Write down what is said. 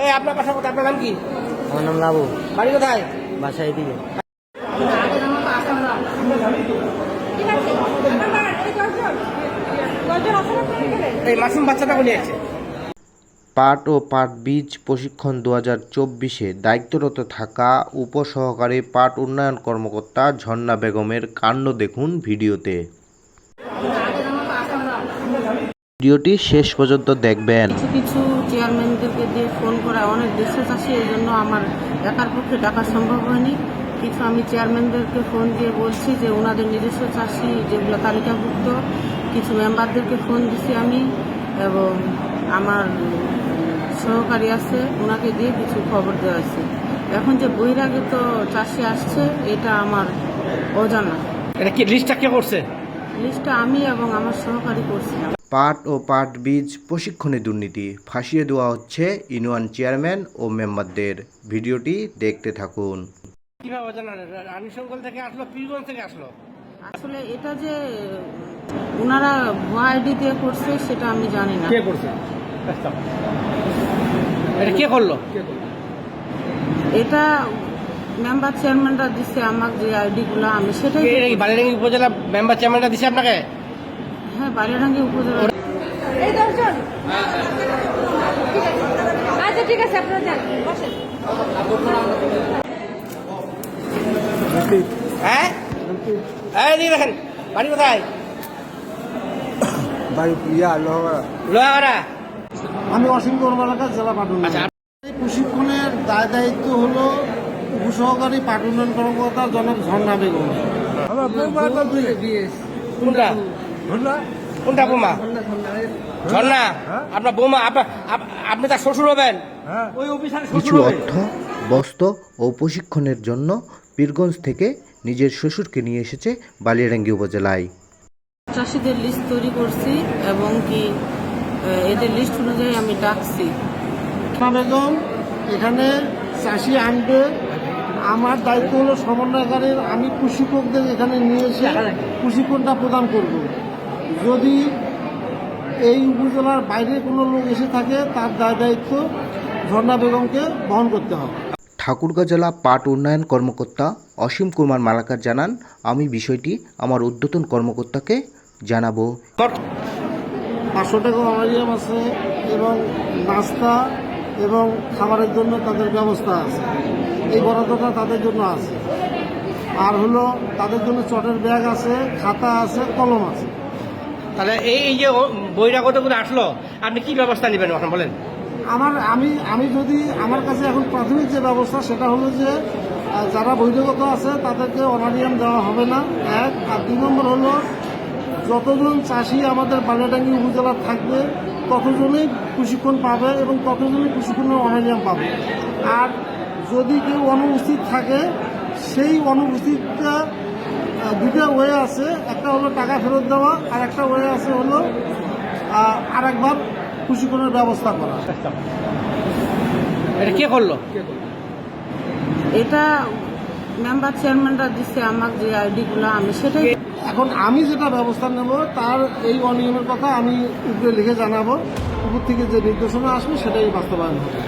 এই আপনার বাসা কোথায় আপনার নাম কি? আমার নাম লাবু বাড়ি কোথায়? বাসা এদিকে। এই মাসুম বাচ্চাটা বলে আছে? পাট ও পাট বীজ প্রশিক্ষণ দু হাজার চব্বিশে দায়িত্বরত থাকা উপসহকারী পাট উন্নয়ন কর্মকর্তা ঝর্ণা বেগমের কাণ্ড দেখুন ভিডিওতে। ভিডিওটি শেষ পর্যন্ত দেখবেন। কিছু কিছু চেয়ারম্যানদেরকে দিয়ে ফোন করা অনেক ডিস্ট্রেস আছে এই জন্য আমার একার পক্ষে ডাকা সম্ভব হয়নি। কিছু আমি চেয়ারম্যানদেরকে ফোন দিয়ে বলছি যে ওনাদের নিজস্ব চাষি যেগুলো তালিকাভুক্ত কিছু মেম্বারদেরকে ফোন দিছি আমি এবং আমার সহকারী আছে ওনাকে দিয়ে কিছু খবর দেওয়া হয়েছে। এখন যে বহিরাগত চাষি আসছে এটা আমার অজানা। এটা কি লিস্টটা কে করছে? লিস্টটা আমি এবং আমার সহকারী করছিলাম পাট ও পাট বীজ প্রশিক্ষণে দুর্নীতি। ফাঁসিয়ে দেওয়া হচ্ছে ইউনিয়ন চেয়ারম্যান ও মেম্বারদের। ভিডিওটি দেখতে থাকুন। কীভাবে জানা রানীশঙ্কল থেকে আসলো পীরগঞ্জ থেকে আসলো? আসলে এটা যে ওনারা ভুয়া আইডি দিয়ে করছে সেটা আমি জানি না। কে করছে? এটা কে করল? এটা মেম্বার চেয়ারম্যানরা দিচ্ছে আমাকে যে আইডি গুলো আমি সেটাই বালিরাঙ্গি উপজেলা মেম্বার চেয়ারম্যানটা দিছে আপনাকে? হ্যাঁ বালিরাঙ্গি উপজেলা এই দশজন? আচ্ছা ঠিক আছে আপনারা যান বসেন। হ্যাঁ? এই দিকে দেখেন বাড়ি কোথায়? বাড়ি ইয়া লোহাগড়া। লোহাগাড়া। আমি অসীম কর্মলাকা জেলা পাটুন আচ্ছা। প্রশিক্ষণের দায় দায়িত্ব হলো উপসহকারী পাটুন কর্মকর্তা জনক ঝর্ণা বেগম। কোনটা? কোনটা বোমা? ঝর্ণা আপনার বোমা আপনি তার শ্বশুর হবেন? ওই অফিসার কিছু অর্থ বস্ত্র ও প্রশিক্ষণের জন্য পীরগঞ্জ থেকে নিজের শ্বশুরকে নিয়ে এসেছে বালিয়াডাঙ্গি উপজেলায়। চাষিদের লিস্ট তৈরি করছি এবং কি এদের লিস্ট অনুযায়ী আমি ডাকছি। বেগম এখানে চাষি আনবে। আমার দায়িত্ব হলো সমন্বয়কারীর আমি প্রশিক্ষকদের এখানে নিয়ে এসে প্রশিক্ষণটা প্রদান করব। যদি এই উপজেলার বাইরে কোনো লোক এসে থাকে তার দায় দায়িত্ব ঝর্ণা বেগমকে বহন করতে হবে। ঠাকুরগাঁ জেলা পাট উন্নয়ন কর্মকর্তা অসীম কুমার মালাকার জানান আমি বিষয়টি আমার ঊর্ধ্বতন কর্মকর্তাকে জানাব। পাঁচশো টাকা অনারিয়াম আছে এবং নাস্তা এবং খাবারের জন্য তাদের ব্যবস্থা আছে। এই বরাদ্দটা তাদের জন্য আছে। আর হলো তাদের জন্য চটের ব্যাগ আছে খাতা আছে কলম আছে। তাহলে এই এই যে বহিরাগতগুলো আসলো, আপনি কি ব্যবস্থা নেবেন এখন বলেন? আমার আমি আমি যদি আমার কাছে এখন প্রাথমিক যে ব্যবস্থা, সেটা হলো যে যারা বহিরাগত আছে, তাদেরকে অনারিয়াম দেওয়া হবে না। এক, আর দুই নম্বর হলো, যতজন চাষি আমাদের বালিয়াডাঙ্গি উপজেলার থাকবে ততজনই প্রশিক্ষণ পাবে এবং ততজনই প্রশিক্ষণের অনারিয়াম পাবে। আর যদি কেউ অনুপস্থিত থাকে, সেই অনুপস্থিতটা দুটা ওয়ে আছে একটা হলো টাকা ফেরত দেওয়া আর একটা ওয়ে আছে হলো আর একবার প্রশিক্ষণের ব্যবস্থা করা। এটা কে করল? এটা মেম্বার চেয়ারম্যানরা দিচ্ছে আমার যে আইডি গুলো আমি সেটাই এখন আমি যেটা ব্যবস্থা নেব তার এই অনিয়মের কথা আমি উপরে লিখে জানাব উপর থেকে যে নির্দেশনা আসবে সেটাই বাস্তবায়ন হবে।